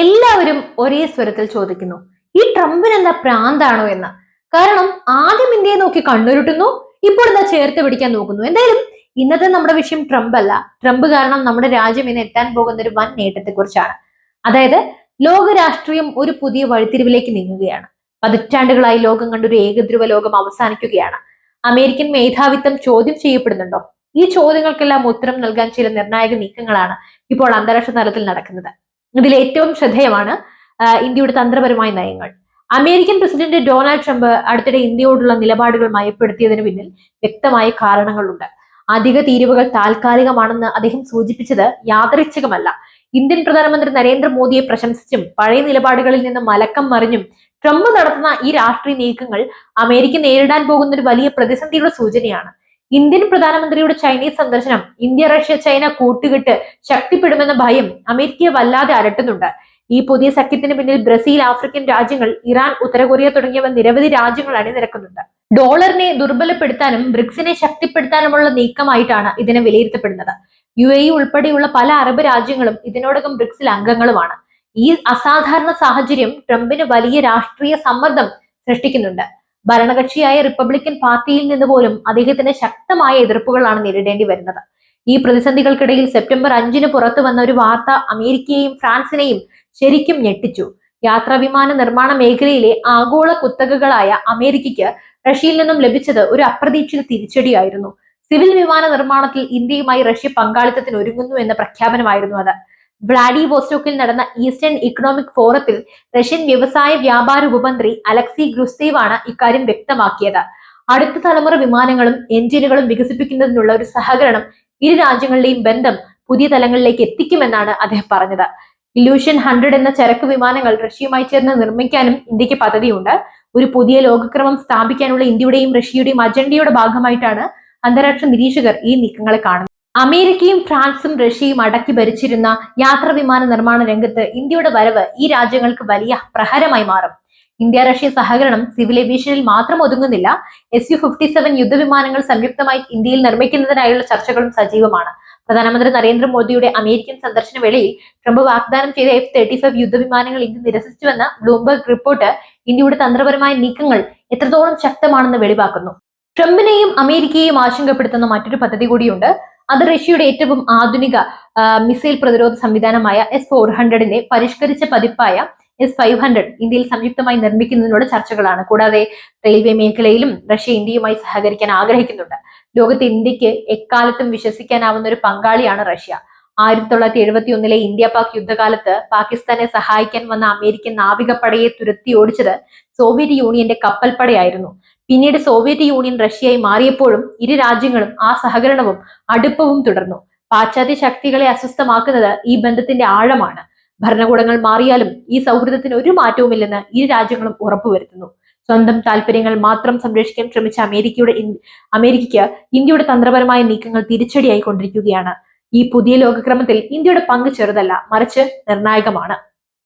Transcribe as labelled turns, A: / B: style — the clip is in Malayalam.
A: എല്ലാവരും ഒരേ സ്വരത്തിൽ ചോദിക്കുന്നു ഈ ട്രംപിന് എന്താ പ്രാന്താണോ എന്ന്? കാരണം ആദ്യം ഇന്ത്യയെ നോക്കി കണ്ണുരുട്ടുന്നു ഇപ്പോൾ എന്താ ചേർത്ത് പിടിക്കാൻ നോക്കുന്നു? എന്തായാലും ഇന്നത്തെ നമ്മുടെ വിഷയം ട്രംപ് അല്ല ട്രംപ് കാരണം നമ്മുടെ രാജ്യം ഇന്ന് എത്താൻ പോകുന്ന ഒരു വൻ നേട്ടത്തെ കുറിച്ചാണ് അതായത് ലോക രാഷ്ട്രീയം ഒരു പുതിയ വഴിത്തിരിവിലേക്ക് നീങ്ങുകയാണ്. പതിറ്റാണ്ടുകളായി ലോകം കണ്ടൊരു ഏകധ്രുവ ലോകം അവസാനിക്കുകയാണ്. അമേരിക്കൻ മേധാവിത്വം ചോദ്യം ചെയ്യപ്പെടുന്നുണ്ടോ? ഈ ചോദ്യങ്ങൾക്കെല്ലാം ഉത്തരം നൽകാൻ ചില നിർണായക നീക്കങ്ങളാണ് ഇപ്പോൾ അന്താരാഷ്ട്ര തലത്തിൽ നടക്കുന്നത്. ഇതിൽ ഏറ്റവും ശ്രദ്ധേയമാണ് ഇന്ത്യയുടെ തന്ത്രപരമായ നയങ്ങൾ. അമേരിക്കൻ പ്രസിഡന്റ് ഡൊണാൾഡ് ട്രംപ് അടുത്തിടെ ഇന്ത്യയോടുള്ള നിലപാടുകൾ മയപ്പെടുത്തിയതിനു പിന്നിൽ വ്യക്തമായ കാരണങ്ങളുണ്ട്. അധിക തീരുവകൾ താൽക്കാലികമാണെന്ന് അദ്ദേഹം സൂചിപ്പിച്ചത് യാദൃച്ഛികമല്ല. ഇന്ത്യൻ പ്രധാനമന്ത്രി നരേന്ദ്രമോദിയെ പ്രശംസിച്ചും പഴയ നിലപാടുകളിൽ നിന്ന് മലക്കം മറിഞ്ഞും ട്രംപ് നടത്തുന്ന ഈ രാഷ്ട്രീയ നീക്കങ്ങൾ അമേരിക്ക നേരിടാൻ പോകുന്ന ഒരു വലിയ പ്രതിസന്ധിയുടെ സൂചനയാണ്. ഇന്ത്യൻ പ്രധാനമന്ത്രിയുടെ ചൈനീസ് സന്ദർശനം ഇന്ത്യ റഷ്യ ചൈന കൂട്ടുകെട്ട് ശക്തിപ്പെടുമെന്ന ഭയം അമേരിക്കയെ വല്ലാതെ അലട്ടുന്നുണ്ട്. ഈ പുതിയ സഖ്യത്തിന് പിന്നിൽ ബ്രസീൽ ആഫ്രിക്കൻ രാജ്യങ്ങൾ ഇറാൻ ഉത്തരകൊറിയ തുടങ്ങിയവ നിരവധി രാജ്യങ്ങൾ അണിനിരക്കുന്നുണ്ട്. ഡോളറിനെ ദുർബലപ്പെടുത്താനും ബ്രിക്സിനെ ശക്തിപ്പെടുത്താനുമുള്ള നീക്കമായിട്ടാണ് ഇതിനെ വിലയിരുത്തപ്പെടുന്നത്. യു എ ഉൾപ്പെടെയുള്ള പല അറബ് രാജ്യങ്ങളും ഇതിനോടകം ബ്രിക്സിൽ അംഗങ്ങളുമാണ്. ഈ അസാധാരണ സാഹചര്യം ട്രംപിന് വലിയ രാഷ്ട്രീയ സമ്മർദ്ദം സൃഷ്ടിക്കുന്നുണ്ട്. ഭരണകക്ഷിയായ റിപ്പബ്ലിക്കൻ പാർട്ടിയിൽ നിന്ന് പോലും അദ്ദേഹത്തിന് ശക്തമായ എതിർപ്പുകളാണ് നേരിടേണ്ടി വരുന്നത്. ഈ പ്രതിസന്ധികൾക്കിടയിൽ സെപ്റ്റംബർ അഞ്ചിന് പുറത്തു വന്ന ഒരു വാർത്ത അമേരിക്കയെയും ഫ്രാൻസിനെയും ശരിക്കും ഞെട്ടിച്ചു. യാത്രാ വിമാന നിർമ്മാണ മേഖലയിലെ ആഗോള കുത്തകകളായ അമേരിക്കയ്ക്ക് റഷ്യയിൽ നിന്നും ലഭിച്ചത് ഒരു അപ്രതീക്ഷിത തിരിച്ചടിയായിരുന്നു. സിവിൽ വിമാന നിർമ്മാണത്തിൽ ഇന്ത്യയുമായി റഷ്യ പങ്കാളിത്തത്തിന് ഒരുങ്ങുന്നു എന്ന പ്രഖ്യാപനമായിരുന്നു അത്. വ്ളാഡിവോസ്റ്റോക്കിൽ നടന്ന ഈസ്റ്റേൺ ഇക്കണോമിക് ഫോറത്തിൽ റഷ്യൻ വ്യവസായ വ്യാപാര ഉപമന്ത്രി അലക്സി ഗ്രൂസ്തേവ് ആണ് ഇക്കാര്യം വ്യക്തമാക്കിയത്. അടുത്ത തലമുറ വിമാനങ്ങളും എഞ്ചിനുകളും വികസിപ്പിക്കുന്നതിനുള്ള ഒരു സഹകരണം ഇരു രാജ്യങ്ങളുടെയും ബന്ധം പുതിയ തലങ്ങളിലേക്ക് എത്തിക്കുമെന്നാണ് അദ്ദേഹം പറഞ്ഞത്. ഇല്യൂഷൻ ഹൺഡ്രഡ് എന്ന ചരക്ക് വിമാനങ്ങൾ റഷ്യയുമായി ചേർന്ന് നിർമ്മിക്കാനും ഇന്ത്യയ്ക്ക് പദ്ധതിയുണ്ട്. ഒരു പുതിയ ലോകക്രമം സ്ഥാപിക്കാനുള്ള ഇന്ത്യയുടെയും റഷ്യയുടെയും അജണ്ടയുടെ ഭാഗമായിട്ടാണ് അന്താരാഷ്ട്ര നിരീക്ഷകർ ഈ നീക്കങ്ങളെ കാണുന്നത്. അമേരിക്കയും ഫ്രാൻസും റഷ്യയും അടക്കി ഭരിച്ചിരുന്ന യാത്രാ വിമാന നിർമ്മാണ രംഗത്ത് ഇന്ത്യയുടെ വരവ് ഈ രാജ്യങ്ങൾക്ക് വലിയ പ്രഹരമായി മാറും. ഇന്ത്യ റഷ്യ സഹകരണം സിവിൽ ഏവിയേഷനിൽ മാത്രം ഒതുങ്ങുന്നില്ല. എസ് യു ഫിഫ്റ്റി സെവൻ യുദ്ധവിമാനങ്ങൾ സംയുക്തമായി ഇന്ത്യയിൽ നിർമ്മിക്കുന്നതിനായുള്ള ചർച്ചകളും സജീവമാണ്. പ്രധാനമന്ത്രി നരേന്ദ്രമോദിയുടെ അമേരിക്കൻ സന്ദർശന വേളയിൽ ട്രംപ് വാഗ്ദാനം ചെയ്ത എഫ് തേർട്ടി ഫൈവ് യുദ്ധവിമാനങ്ങൾ ഇന്ത്യ നിരസിച്ചുവെന്ന ബ്ലൂംബർഗ് റിപ്പോർട്ട് ഇന്ത്യയുടെ തന്ത്രപരമായ നീക്കങ്ങൾ എത്രത്തോളം ശക്തമാണെന്ന് വെളിവാക്കുന്നു. ട്രംപിനെയും അമേരിക്കയെയും ആശങ്കപ്പെടുത്തുന്ന മറ്റൊരു പദ്ധതി കൂടിയുണ്ട് അത് റഷ്യയുടെ ഏറ്റവും ആധുനിക മിസൈൽ പ്രതിരോധ സംവിധാനമായ എസ് ഫോർ ഹൺഡ്രഡിന്റെ പരിഷ്കരിച്ച പതിപ്പായ എസ് ഫൈവ് ഹൺഡ്രഡ് ഇന്ത്യയിൽ സംയുക്തമായി നിർമ്മിക്കുന്നതിനോട് ചർച്ചകളാണ്. കൂടാതെ റെയിൽവേ മേഖലയിലും റഷ്യ ഇന്ത്യയുമായി സഹകരിക്കാൻ ആഗ്രഹിക്കുന്നുണ്ട്. ലോകത്ത് ഇന്ത്യയ്ക്ക് എക്കാലത്തും വിശ്വസിക്കാനാവുന്ന ഒരു പങ്കാളിയാണ് റഷ്യ. ആയിരത്തി തൊള്ളായിരത്തി എഴുപത്തി ഒന്നിലെ ഇന്ത്യ പാക് യുദ്ധകാലത്ത് പാകിസ്ഥാനെ സഹായിക്കാൻ വന്ന അമേരിക്കൻ നാവികപ്പടയെ തുരത്തി ഓടിച്ചത് സോവിയറ്റ് യൂണിയന്റെ കപ്പൽപ്പടയായിരുന്നു. പിന്നീട് സോവിയറ്റ് യൂണിയൻ റഷ്യയായി മാറിയപ്പോഴും ഇരു രാജ്യങ്ങളും ആ സഹകരണവും അടുപ്പവും തുടർന്നു. പാശ്ചാത്യ ശക്തികളെ അസ്വസ്ഥമാക്കുന്നത് ഈ ബന്ധത്തിന്റെ ആഴമാണ്. ഭരണകൂടങ്ങൾ മാറിയാലും ഈ സൗഹൃദത്തിന് ഒരു മാറ്റവുമില്ലെന്ന് ഇരു രാജ്യങ്ങളും ഉറപ്പുവരുത്തുന്നു. സ്വന്തം താല്പര്യങ്ങൾ മാത്രം സംരക്ഷിക്കാൻ ശ്രമിച്ച അമേരിക്കയുടെ അമേരിക്കയ്ക്ക് ഇന്ത്യയുടെ തന്ത്രപരമായ നീക്കങ്ങൾ തിരിച്ചടിയായി കൊണ്ടിരിക്കുകയാണ് ഈ പുതിയ ലോകക്രമത്തിൽ ഇന്ത്യയുടെ പങ്ക് ചെറുതല്ല മറിച്ച് നിർണായകമാണ്.